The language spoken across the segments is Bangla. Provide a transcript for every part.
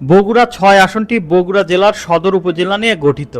বগুড়া ছয় আসনটি বগুড়া জেলার সদর উপজেলা নিয়ে গঠিত।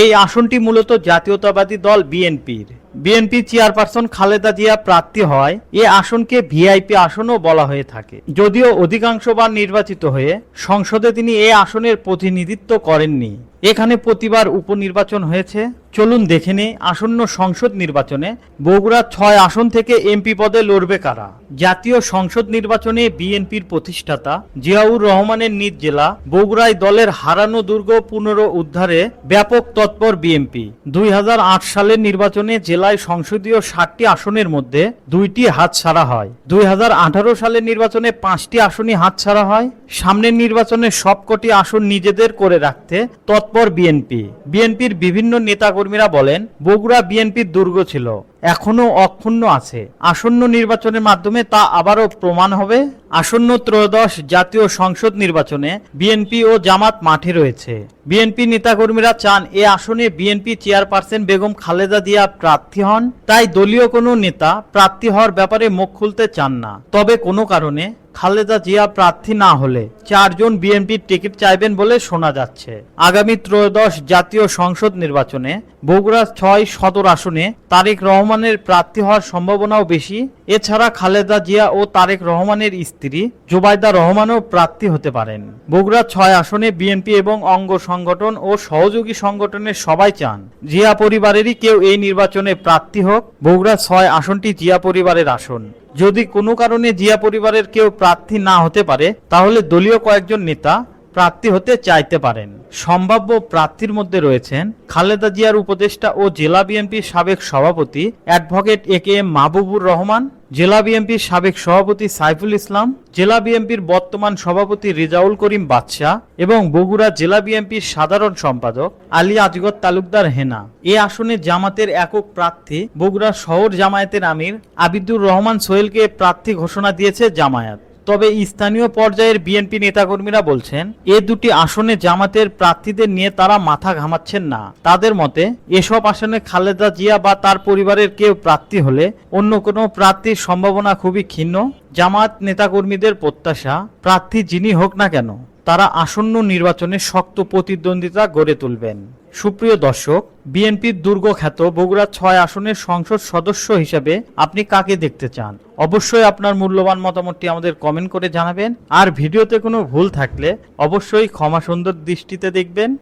এই আসনটি মূলত জাতীয়তাবাদী দল বিএনপির। বিএনপি চেয়ারপারসন খালেদা জিয়া প্রার্থী হয় এ আসনকে ভিআইপি আসনও বলা হয়ে থাকে। যদিও অধিকাংশবার নির্বাচিত হয়ে সংসদে তিনি এ আসনের প্রতিনিধিত্ব করেননি। এখানে প্রতিবার উপনির্বাচন হয়েছে। চলুন দেখে নেই আসন্ন সংসদ নির্বাচনে বগুড়া ছয় আসন থেকে এমপি পদে লড়বে কারা? জাতীয় সংসদ নির্বাচনে বিএনপির প্রতিষ্ঠাতা জিয়াউর রহমানের নিজ জেলা বগুড়ায় দলের হারানো দুর্গ পুনর উদ্ধারে ব্যাপক তৎপর বিএনপি। দুই হাজার আট সালের নির্বাচনে জেলায় সংসদীয় ষাটটি আসনের মধ্যে দুইটি হাতছাড়া হয়। দুই হাজার আঠারো সালের নির্বাচনে পাঁচটি আসনই হাতছাড়া হয়। সামনের নির্বাচনে সবকটি আসন নিজেদের করে রাখতে তৎপর বিএনপি। বিএনপির বিভিন্ন নেতাকর্মীরা বলেন, বগুড়া বিএনপির দুর্গ ছিল এখনও অক্ষুণ্ণ আছে। আসন্ন নির্বাচনের মাধ্যমে তা আবারও প্রমাণ হবে। আসন্ন ত্রয়োদশ জাতীয় সংসদ নির্বাচনে বিএনপি ও জামাত মাঠে রয়েছে। বিএনপি নেতাকর্মীরা চান এ আসনে বিএনপি চেয়ারপারসন বেগম খালেদা দিয়া প্রার্থী হন। তাই দলীয় কোনো নেতা প্রার্থী হওয়ার ব্যাপারে মুখ খুলতে চান না। তবে কোনো কারণে খালেদা জিয়া প্রার্থী না হলে চারজন বিএনপির টিকিট চাইবেন বলে শোনা যাচ্ছে। আগামী ত্রয়োদশ জাতীয় সংসদ নির্বাচনে বগুড়া ছয় সদর আসনে তারেক রহমানের প্রার্থী হওয়ার সম্ভাবনাও বেশি। এছাড়া খালেদা জিয়া ও তারেক রহমানের স্ত্রী জোবাইদা রহমানও প্রার্থী হতে পারেন। বগুড়া ছয় আসনে বিএনপি এবং অঙ্গ সংগঠন ও সহযোগী সংগঠনের সবাই চান। জিয়া পরিবারেরই কেউ এই নির্বাচনে প্রার্থী হোক। বগুড়া ছয় আসনটি জিয়া পরিবারের আসন। যদি কোনো কারণে জিয়া পরিবারের কেউ প্রার্থী না হতে পারে তাহলে দলীয় কয়েকজন নেতা প্রার্থী হতে চাইতে পারেন। সম্ভাব্য প্রার্থীর মধ্যে রয়েছেন খালেদা জিয়ার উপদেষ্টা ও জেলা বিএনপির সাবেক সভাপতি advocate A K M Mahbubur Rahman, জেলা বিএনপির সাবেক সভাপতি সাইফুল ইসলাম, জেলা বিএনপির বর্তমান সভাপতি রেজাউল করিম বাদশাহ এবং বগুড়া জেলা বিএনপির সাধারণ সম্পাদক আলী আজগর তালুকদার হেনা। এ আসনে জামাতের একক প্রার্থী বগুড়া শহর জামায়াতের আমির আবিদুর রহমান সোহেলকে প্রার্থী ঘোষণা দিয়েছে জামায়াত। তবে স্থানীয় পর্যায়ের বিএনপি নেতাকর্মীরা বলছেন, এ দুটি আসনে জামাতের প্রার্থীদের নিয়ে তারা মাথা ঘামাচ্ছেন না। তাদের মতে, এসব আসনে খালেদা জিয়া বা তার পরিবারের কেউ প্রার্থী হলে অন্য কোনো প্রার্থীর সম্ভাবনা খুবই ক্ষীণ। জামাত নেতাকর্মীদের প্রত্যাশা, প্রার্থী যিনি হোক না কেন। তারা আসন্ন নির্বাচনে শক্ত প্রতিদ্বন্দ্বিতা গড়ে তুলবেন। সুপ্রিয় দর্শক, বিএনপির দুর্গ খ্যাত বগুড়া ছয় আসনের সংসদ সদস্য হিসেবে আপনি কাকে দেখতে চান? অবশ্যই আপনার মূল্যবান মতামতটি আমাদের কমেন্ট করে জানাবেন। আর ভিডিওতে কোনো ভুল থাকলে অবশ্যই ক্ষমা সুন্দর দৃষ্টিতে দেখবেন।